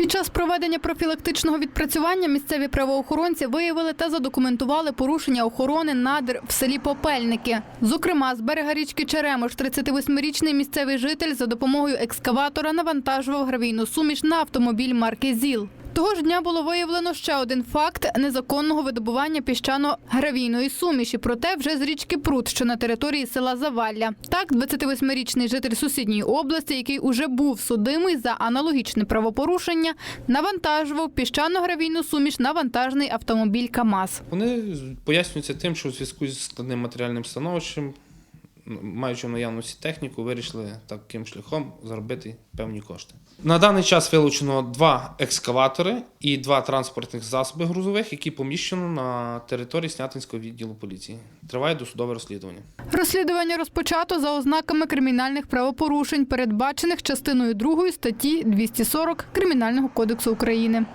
Під час проведення профілактичного відпрацювання місцеві правоохоронці виявили та задокументували порушення охорони надр в селі Попельники. Зокрема, з берега річки Черемош 38-річний місцевий житель за допомогою екскаватора навантажував гравійну суміш на автомобіль марки ЗІЛ. Того ж дня було виявлено ще один факт незаконного видобування піщано-гравійної суміші, проте вже з річки Прут, що на території села Завалля. Так, 28-річний житель сусідньої області, який уже був судимий за аналогічне правопорушення, навантажував піщано-гравійну суміш на вантажний автомобіль КАМАЗ. Вони пояснюються тим, що у зв'язку зі складним матеріальним становищем, маючи в наявності техніку, вирішили таким шляхом заробити певні кошти. На даний час вилучено два екскаватори і два транспортних засоби грузових, які поміщено на території Снятинського відділу поліції. Триває досудове розслідування. Розслідування розпочато за ознаками кримінальних правопорушень, передбачених частиною 2 статті 240 Кримінального кодексу України.